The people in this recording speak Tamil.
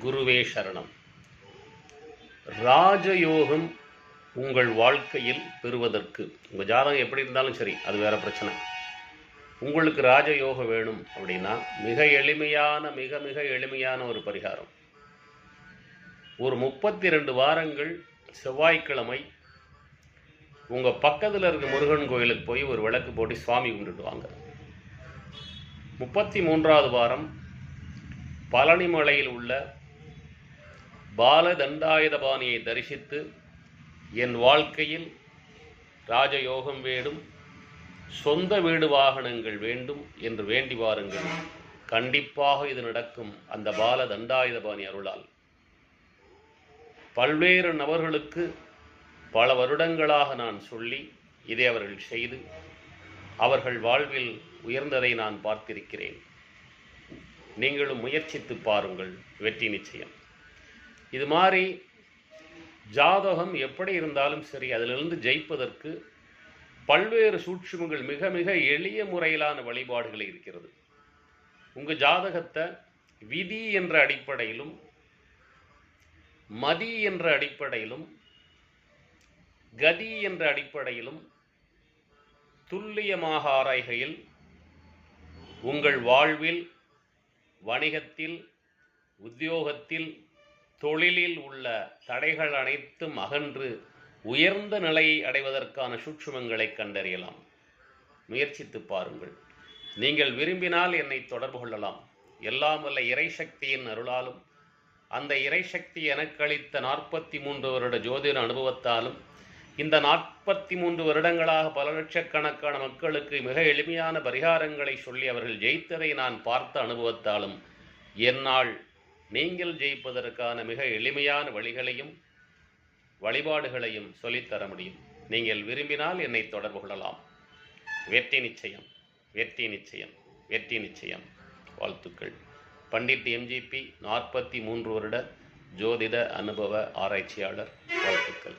குருவே சரணம். ராஜயோகம் உங்கள் வாழ்க்கையில் பெறுவதற்கு. உங்கள் ஜாதகம் எப்படி இருந்தாலும் சரி அது வேற பிரச்சனை. உங்களுக்கு ராஜயோகம் வேணும் அப்படின்னா மிக எளிமையான மிக மிக எளிமையான ஒரு பரிகாரம். ஒரு முப்பத்தி ரெண்டு வாரங்கள் செவ்வாய்க்கிழமை உங்கள் பக்கத்தில் இருக்க முருகன் கோயிலுக்கு போய் ஒரு விளக்கு போட்டு சுவாமி கும்பிட்டுட்டு வாங்க. முப்பத்தி மூன்றாவது வாரம் பழனிமலையில் உள்ள பாலதண்டாயுதபாணியை தரிசித்து என் வாழ்க்கையில் ராஜயோகம் வேணும் சொந்த வீடு வாகனங்கள் வேண்டும் என்று வேண்டி வாருங்கள். கண்டிப்பாக இது நடக்கும் அந்த பால தண்டாயுதபாணி அருளால். பல்வேறு நபர்களுக்கு பல வருடங்களாக நான் சொல்லி இதை அவர்கள் செய்து அவர்கள் வாழ்வில் உயர்ந்ததை நான் பார்த்திருக்கிறேன். நீங்களும் முயற்சித்து பாருங்கள் வெற்றி நிச்சயம். இது மாதிரி ஜாதகம் எப்படி இருந்தாலும் சரி அதிலிருந்து ஜெயிப்பதற்கு பல்வேறு சூட்சுமங்கள் மிக மிக எளிய முறையிலான வழிபாடுகள் இருக்கிறது. உங்கள் ஜாதகத்தை விதி என்ற அடிப்படையிலும் மதி என்ற அடிப்படையிலும் கதி என்ற அடிப்படையிலும் துல்லியமாக ஆராய்கையில் உங்கள் வாழ்வில் வணிகத்தில் உத்தியோகத்தில் தொழிலில் உள்ள தடைகள் அனைத்தும் அகன்று உயர்ந்த நிலையை அடைவதற்கான சூட்சுமங்களை கண்டறியலாம். முயற்சித்து பாருங்கள். நீங்கள் விரும்பினால் என்னை தொடர்பு கொள்ளலாம். எல்லாம் வல்ல இறைசக்தியின் அருளாலும் அந்த இறைசக்தி எனக்கு அளித்த நாற்பத்தி மூன்று வருட ஜோதிட அனுபவத்தாலும் இந்த நாற்பத்தி மூன்று வருடங்களாக பல லட்சக்கணக்கான மக்களுக்கு மிக எளிமையான பரிகாரங்களை சொல்லி அவர்கள் ஜெயித்ததை நான் பார்த்த அனுபவத்தாலும் என்னால் நீங்கள் ஜெயிப்பதற்கான மிக எளிமையான வழிகளையும் வழிபாடுகளையும் சொல்லித்தர முடியும். நீங்கள் விரும்பினால் என்னை தொடர்பு கொள்ளலாம். வெற்றி நிச்சயம் வெற்றி நிச்சயம் வெற்றி நிச்சயம். வாழ்த்துக்கள். பண்டிட் எம்ஜிபி நாற்பத்தி மூன்று வருட ஜோதிட அனுபவ ஆராய்ச்சியாளர் வாழ்த்துக்கள்.